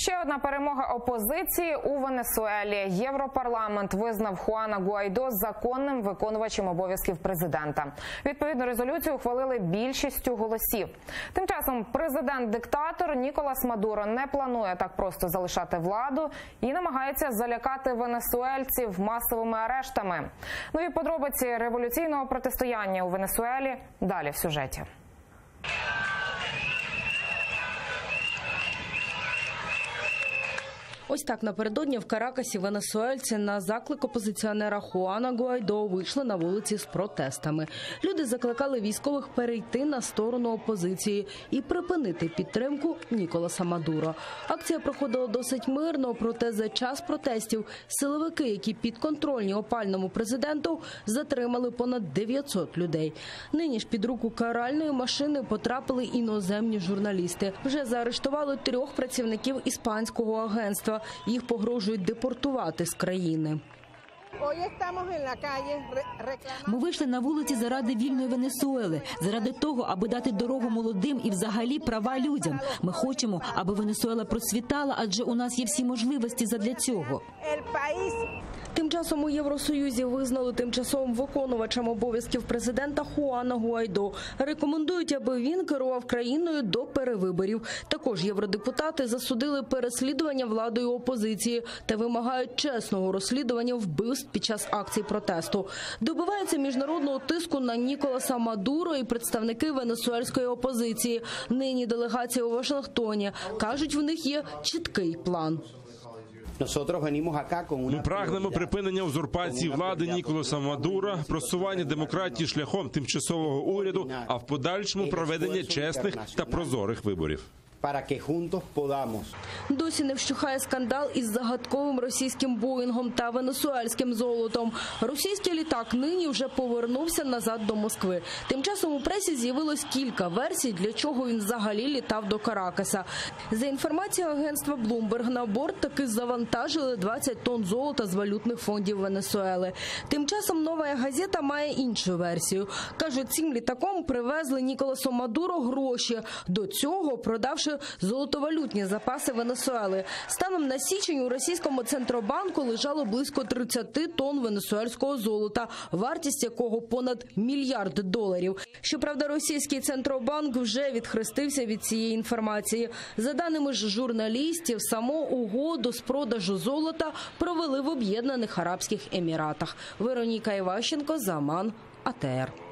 Ще одна перемога опозиції у Венесуелі. Європарламент визнав Хуана Гуайдо законним виконувачем обов'язків президента. Відповідну резолюцію ухвалили більшістю голосів. Тим часом президент-диктатор Ніколас Мадуро не планує так просто залишати владу і намагається залякати венесуельців масовими арештами. Нові подробиці революційного протистояння у Венесуелі далі в сюжеті. Ось так напередодні в Каракасі венесуельці на заклик опозиціонера Хуана Гуайдо вийшли на вулиці з протестами. Люди закликали військових перейти на сторону опозиції і припинити підтримку Ніколаса Мадуро. Акція проходила досить мирно, проте за час протестів силовики, які підконтрольні опальному президенту, затримали понад 900 людей. Нині ж під руку каральної машини потрапили іноземні журналісти. Вже заарештували трьох працівників іспанського агентства. Їх погрожують депортувати з країни. Ми вийшли на вулиці заради вільної Венесуели, заради того, аби дати дорогу молодим і взагалі права людям. Ми хочемо, аби Венесуела процвітала, адже у нас є всі можливості задля цього. Тим часом у Євросоюзі визнали тимчасовим виконувачем обов'язків президента Хуана Гуайдо. Рекомендують, аби він керував країною до перевиборів. Також євродепутати засудили переслідування владою опозиції та вимагають чесного розслідування вбивств під час акцій протесту. Добиваються міжнародного тиску на Ніколаса Мадуро і представники венесуельської опозиції. Нині делегація у Вашингтоні кажуть, в них є чіткий план. Ми прагнемо припинення узурпації влади Ніколаса Мадура, просування демократії шляхом тимчасового уряду, а в подальшому проведення чесних та прозорих виборів. Para que juntos podamos Досі не вщухає скандал із загадковим російським боїнгом та венесуельським золотом. Російський літак нині вже повернувся назад до Москви. Тим часом у пресі з'явилось кілька версій, для чого він взагалі літав до Каракаса. За інформацією агентства Bloomberg, на борт таки завантажили 20 тонн золота з валютних фондів Венесуели. Тим часом нова газета має іншу версію. кажуть, цим літаком привезли Ніколасу Мадуро гроші. До цього продавши золотовалютні запаси Венесуели. Станом на січень у російському центробанку лежало близько 30 тонн венесуельського золота, вартість якого понад мільярд доларів. Щоправда, російський центробанк вже відхрестився від цієї інформації. За даними ж журналістів, саму угоду з продажу золота провели в Об'єднаних Арабських Еміратах. Вероніка Іващенко, Заман, АТР.